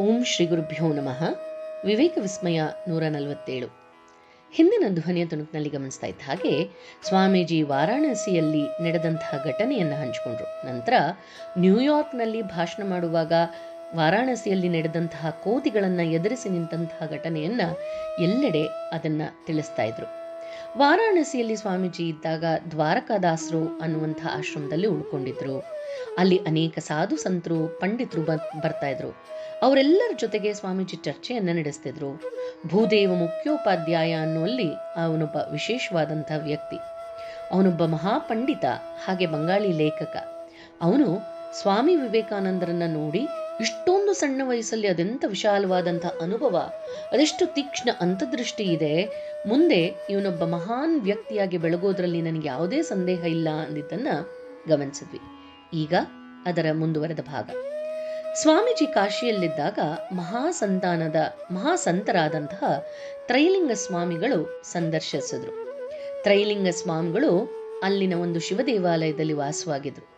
ಓಂ ಶ್ರೀ ಗುರುಭ್ಯೋ ನಮಃ. ವಿವೇಕ ವಿಸ್ಮಯ ನೂರ ನಲವತ್ತೇಳು. ಹಿಂದಿನ ಧ್ವನಿಯ ತುಣುಕಿನಲ್ಲಿ ಗಮನಿಸ್ತಾ ಇದ್ದ ಹಾಗೆ ಸ್ವಾಮೀಜಿ ವಾರಾಣಸಿಯಲ್ಲಿ ನಡೆದಂತಹ ಘಟನೆಯನ್ನು ಹಂಚಿಕೊಂಡ್ರು. ನಂತರ ನ್ಯೂಯಾರ್ಕ್ನಲ್ಲಿ ಭಾಷಣ ಮಾಡುವಾಗ ವಾರಾಣಸಿಯಲ್ಲಿ ನಡೆದಂತಹ ಕೋತಿಗಳನ್ನು ಎದುರಿಸಿ ನಿಂತಹ ಘಟನೆಯನ್ನ ಎಲ್ಲೆಡೆ ಅದನ್ನ ತಿಳಿಸ್ತಾ ಇದ್ರು. ವಾರಾಣಸಿಯಲ್ಲಿ ಸ್ವಾಮೀಜಿ ಇದ್ದಾಗ ದ್ವಾರಕಾದಾಸರು ಅನ್ನುವಂಥ ಆಶ್ರಮದಲ್ಲಿ ಉಳ್ಕೊಂಡಿದ್ರು. ಅಲ್ಲಿ ಅನೇಕ ಸಾಧು ಸಂತರು, ಪಂಡಿತರು ಬರ್- ಬರ್ತಾ ಇದ್ರು. ಅವರೆಲ್ಲರ ಜೊತೆಗೆ ಸ್ವಾಮೀಜಿ ಚರ್ಚೆಯನ್ನ ನಡೆಸ್ತಿದ್ರು. ಭೂದೇವ ಮುಖ್ಯೋಪಾಧ್ಯಾಯ ಅನ್ನುವಲ್ಲಿ ಅವನೊಬ್ಬ ವಿಶೇಷವಾದಂತಹ ವ್ಯಕ್ತಿ. ಅವನೊಬ್ಬ ಮಹಾಪಂಡಿತ, ಹಾಗೆ ಬಂಗಾಳಿ ಲೇಖಕ. ಅವನು ಸ್ವಾಮಿ ವಿವೇಕಾನಂದರನ್ನ ನೋಡಿ ಇಷ್ಟೊಂದು ಸಣ್ಣ ವಯಸ್ಸಲ್ಲಿ ಅದೆಂತ ವಿಶಾಲವಾದಂಥ ಅನುಭವ, ಅದೆಷ್ಟು ತೀಕ್ಷ್ಣ ಅಂತದೃಷ್ಟಿ ಇದೆ. ಮುಂದೆ ಇವನೊಬ್ಬ ಮಹಾನ್ ವ್ಯಕ್ತಿಯಾಗಿ ಬೆಳಗೋದ್ರಲ್ಲಿ ನನಗೆ ಯಾವುದೇ ಸಂದೇಹ ಇಲ್ಲ ಅಂದಿದ್ದನ್ನ ಗಮನಿಸಿದ್ವಿ. ಈಗ ಅದರ ಮುಂದುವರೆದ ಭಾಗ. ಸ್ವಾಮೀಜಿ ಕಾಶಿಯಲ್ಲಿದ್ದಾಗ ಮಹಾಸಂತಾನದ, ಮಹಾಸಂತರಾದಂತಹ ತ್ರೈಲಿಂಗ ಸ್ವಾಮಿಗಳು ಸಂದರ್ಶಿಸಿದ್ರು. ತ್ರೈಲಿಂಗ ಸ್ವಾಮಿಗಳು ಅಲ್ಲಿನ ಒಂದು ಶಿವ ದೇವಾಲಯದಲ್ಲಿ ವಾಸವಾಗಿದ್ರು.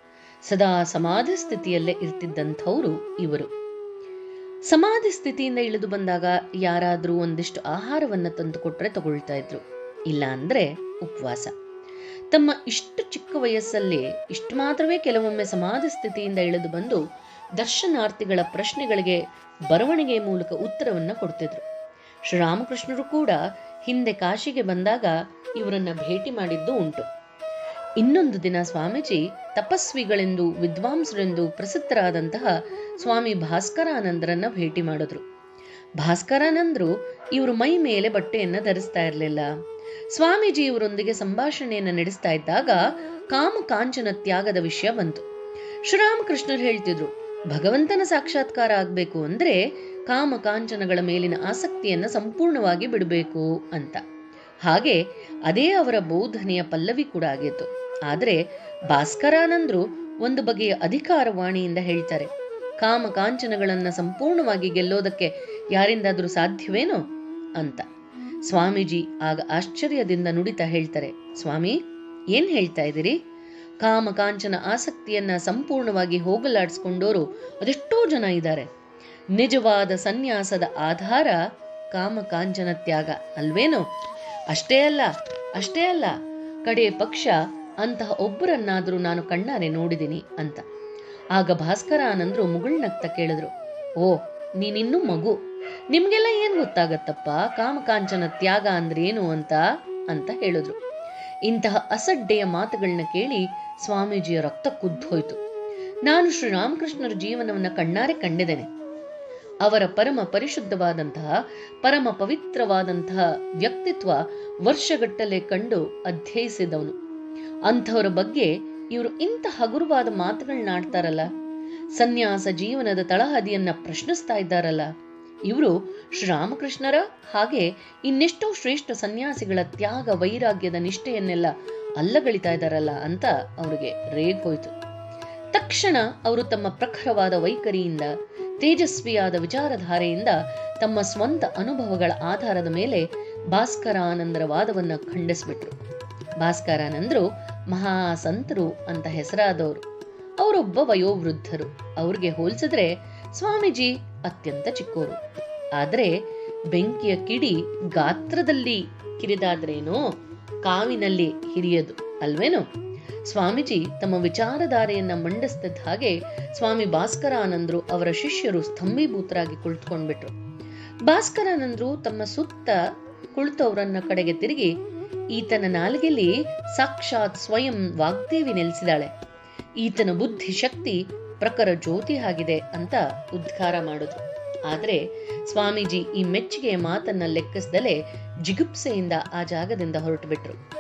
ಸದಾ ಸಮಾಧಿ ಸ್ಥಿತಿಯಲ್ಲೇ ಇರ್ತಿದ್ದಂಥವರು ಇವರು. ಸಮಾಧಿ ಸ್ಥಿತಿಯಿಂದ ಇಳಿದು ಬಂದಾಗ ಯಾರಾದರೂ ಒಂದಿಷ್ಟು ಆಹಾರವನ್ನ ತಂದುಕೊಟ್ರೆ ತಗೊಳ್ತಾ ಇದ್ರು. ಇಲ್ಲ ಅಂದ್ರೆ ಉಪವಾಸ. ತಮ್ಮ ಇಷ್ಟು ಚಿಕ್ಕ ವಯಸ್ಸಲ್ಲೇ ಇಷ್ಟು ಮಾತ್ರವೇ ಕೆಲವೊಮ್ಮೆ ಸಮಾಧಿ ಸ್ಥಿತಿಯಿಂದ ಇಳಿದು ಬಂದು ದರ್ಶನಾರ್ಥಿಗಳ ಪ್ರಶ್ನೆಗಳಿಗೆ ಬರವಣಿಗೆ ಮೂಲಕ ಉತ್ತರವನ್ನ ಕೊಡ್ತಿದ್ರು. ಶ್ರೀರಾಮಕೃಷ್ಣರು ಕೂಡ ಹಿಂದೆ ಕಾಶಿಗೆ ಬಂದಾಗ ಇವರನ್ನ ಭೇಟಿ ಮಾಡಿದ್ದು ಉಂಟು. ಇನ್ನೊಂದು ದಿನ ಸ್ವಾಮೀಜಿ ತಪಸ್ವಿಗಳೆಂದು ವಿದ್ವಾಂಸರೆಂದು ಪ್ರಸಿದ್ಧರಾದಂತಹ ಸ್ವಾಮಿ ಭಾಸ್ಕರಾನಂದರನ್ನ ಭೇಟಿ ಮಾಡಿದ್ರು. ಭಾಸ್ಕರಾನಂದರು ಇವರು ಮೈ ಮೇಲೆ ಬಟ್ಟೆಯನ್ನ ಧರಿಸ್ತಾ ಇರಲಿಲ್ಲ. ಸ್ವಾಮೀಜಿ ಸಂಭಾಷಣೆಯನ್ನು ಸಂಭಾಷಣೆಯನ್ನ ನಡೆಸ್ತಾ ಇದ್ದಾಗ ಕಾಮ ಕಾಂಚನ ತ್ಯಾಗದ ವಿಷಯ ಬಂತು. ಶ್ರೀರಾಮಕೃಷ್ಣರು ಹೇಳ್ತಿದ್ರು, ಭಗವಂತನ ಸಾಕ್ಷಾತ್ಕಾರ ಆಗಬೇಕು ಅಂದ್ರೆ ಕಾಮ ಕಾಂಚನಗಳ ಮೇಲಿನ ಆಸಕ್ತಿಯನ್ನ ಸಂಪೂರ್ಣವಾಗಿ ಬಿಡಬೇಕು ಅಂತ. ಹಾಗೆ ಅದೇ ಅವರ ಬೋಧನೆಯ ಪಲ್ಲವಿ ಕೂಡ ಆಗಿತ್ತು. ಆದರೆ ಭಾಸ್ಕರಾನಂದ್ರು ಒಂದು ಬಗೆಯ ಅಧಿಕಾರವಾಣಿಯಿಂದ ಹೇಳ್ತಾರೆ, ಕಾಮ ಕಾಂಚನಗಳನ್ನ ಸಂಪೂರ್ಣವಾಗಿ ಗೆಲ್ಲೋದಕ್ಕೆ ಯಾರಿಂದಾದರೂ ಸಾಧ್ಯವೇನೋ ಅಂತ. ಸ್ವಾಮೀಜಿ ಆಗ ಆಶ್ಚರ್ಯದಿಂದ ನುಡಿತಾ ಹೇಳ್ತಾರೆ, ಸ್ವಾಮಿ, ಏನ್ ಹೇಳ್ತಾ ಇದ್ದೀರಿ? ಕಾಮ ಕಾಂಚನ ಆಸಕ್ತಿಯನ್ನ ಸಂಪೂರ್ಣವಾಗಿ ಹೋಗಲಾಡಿಸ್ಕೊಂಡೋರು ಅದೆಷ್ಟೋ ಜನ ಇದ್ದಾರೆ. ನಿಜವಾದ ಸನ್ಯಾಸದ ಆಧಾರ ಕಾಮ ಕಾಂಚನ ತ್ಯಾಗ, ಅಲ್ವೇನೋ? ಅಷ್ಟೇ ಅಲ್ಲ ಅಷ್ಟೇ ಅಲ್ಲ, ಕಡೆ ಪಕ್ಷ ಅಂತಹ ಒಬ್ಬರನ್ನಾದರೂ ನಾನು ಕಣ್ಣಾರೆ ನೋಡಿದಿನಿ ಅಂತ. ಆಗ ಭಾಸ್ಕರ ಆನಂದರು ಮುಗುಳ್ನಗ್ತ ಕೇಳಿದ್ರು, ಓ, ನೀನಿನ್ನೂ ಮಗು. ನಿಮ್ಗೆಲ್ಲ ಏನ್ ಗೊತ್ತಾಗತ್ತಪ್ಪ? ಕಾಮಕಾಂಚನ ತ್ಯಾಗ ಅಂದ್ರೆ ಏನು ಅಂತ ಅಂತ ಹೇಳಿದ್ರು. ಇಂತಹ ಅಸಡ್ಡೆಯ ಮಾತುಗಳನ್ನ ಕೇಳಿ ಸ್ವಾಮೀಜಿಯ ರಕ್ತ ಕುದ್ದೋಯ್ತು. ನಾನು ಶ್ರೀರಾಮಕೃಷ್ಣರ ಜೀವನವನ್ನ ಕಣ್ಣಾರೆ ಕಂಡಿದ್ದೇನೆ. ಅವರ ಪರಮ ಪರಿಶುದ್ಧವಾದಂತಹ, ಪರಮ ಪವಿತ್ರವಾದಂತಹ ವ್ಯಕ್ತಿತ್ವ ವರ್ಷಗಟ್ಟಲೆ ಕಂಡು ಅಧ್ಯಯಿಸಿದವನು. ಅಂಥವರ ಬಗ್ಗೆ ಇವರು ಇಂಥ ಹಗುರವಾದ ಮಾತುಗಳನ್ನಾಡ್ತಾರಲ್ಲ ಸನ್ಯಾಸ ಜೀವನದ ತಳಹದಿಯನ್ನ ಪ್ರಶ್ನಿಸ್ತಾ ಇದ್ದಾರಲ್ಲ ಇವರು ಶ್ರೀರಾಮಕೃಷ್ಣರ ಹಾಗೆ ಇನ್ನೆಷ್ಟೋ ಶ್ರೇಷ್ಠ ಸನ್ಯಾಸಿಗಳ ತ್ಯಾಗ ವೈರಾಗ್ಯದ ನಿಷ್ಠೆಯನ್ನೆಲ್ಲ ಅಲ್ಲಗಳಿತಾ ಇದ್ದಾರಲ್ಲ ಅಂತ ಅವರಿಗೆ ರೇಗೋಯ್ತು ತಕ್ಷಣ ಅವರು ತಮ್ಮ ಪ್ರಖರವಾದ ವೈಖರಿಯಿಂದ, ತೇಜಸ್ವಿಯಾದ ವಿಚಾರಧಾರೆಯಿಂದ ತಮ್ಮ ಸ್ವಂತ ಅನುಭವಗಳ ಆಧಾರದ ಮೇಲೆ ಭಾಸ್ಕರಾನಂದರ ವಾದವನ್ನು ಖಂಡಿಸ್ಬಿಟ್ರು. ಭಾಸ್ಕರಾನಂದರು ಮಹಾಸಂತರು ಅಂತ ಹೆಸರಾದವರು. ಅವರೊಬ್ಬ ವಯೋವೃದ್ಧರು. ಅವ್ರಿಗೆ ಹೋಲಿಸಿದ್ರೆ ಸ್ವಾಮೀಜಿ ಅತ್ಯಂತ ಚಿಕ್ಕೋರು. ಆದರೆ ಬೆಂಕಿಯ ಕಿಡಿ ಗಾತ್ರದಲ್ಲಿ ಕಿರಿದಾದ್ರೇನೋ? ಕಾವಿನಲ್ಲಿ ಹಿರಿಯದು, ಅಲ್ವೇನೋ? ಸ್ವಾಮೀಜಿ ತಮ್ಮ ವಿಚಾರಧಾರೆಯನ್ನ ಮಂಡಿಸ್ತಿದ್ದ ಹಾಗೆ ಸ್ವಾಮಿ ಭಾಸ್ಕರಾನಂದರು ಅವರ ಶಿಷ್ಯರು ಸ್ತಂಭೀಭೂತರಾಗಿ ಕುಳಿತುಕೊಂಡ್ಬಿಟ್ರು. ಭಾಸ್ಕರಾನಂದರು ತಮ್ಮ ಸುತ್ತ ಕುಳಿತವರನ್ನ ಕಡೆಗೆ ತಿರುಗಿ ಈತನ ನಾಲಿಗೆಯಲ್ಲಿ ಸಾಕ್ಷಾತ್ ಸ್ವಯಂ ವಾಗ್ದೇವಿ ನೆಲೆಸಿದಾಳೆ ಈತನ ಬುದ್ಧಿ ಶಕ್ತಿ ಪ್ರಖರ ಜ್ಯೋತಿ ಆಗಿದೆ ಅಂತ ಉದ್ಘಾರ ಮಾಡಿದ್ರು. ಆದರೆ ಸ್ವಾಮೀಜಿ ಈ ಮೆಚ್ಚುಗೆಯ ಮಾತನ್ನ ಲೆಕ್ಕಿಸದಲೆ ಜಿಗುಪ್ಸೆಯಿಂದ ಆ ಜಾಗದಿಂದ ಹೊರಟು ಬಿಟ್ರು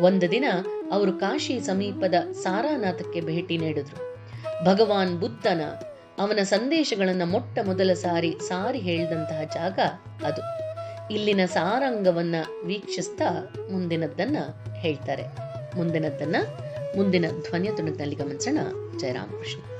ಒಂದು ದಿನ ಅವರು ಕಾಶಿ ಸಮೀಪದ ಸಾರಾನಾಥಕ್ಕೆ ಭೇಟಿ ನೀಡಿದ್ರು. ಭಗವಾನ್ ಬುದ್ಧನ ಅವನ ಸಂದೇಶಗಳನ್ನು ಮೊಟ್ಟ ಮೊದಲ ಸಾರಿ ಸಾರಿ ಹೇಳಿದಂತಹ ಜಾಗ ಅದು. ಇಲ್ಲಿನ ಸಾರಂಗವನ್ನ ವೀಕ್ಷಿಸ್ತಾ ಮುಂದಿನದ್ದನ್ನ ಹೇಳ್ತಾರೆ. ಮುಂದಿನದ್ದನ್ನ ಮುಂದಿನ ಧ್ವನಿಯ ತುಣುಕಿನಲ್ಲಿ ಗಮನಿಸೋಣ. ಜಯರಾಮಕೃಷ್ಣ.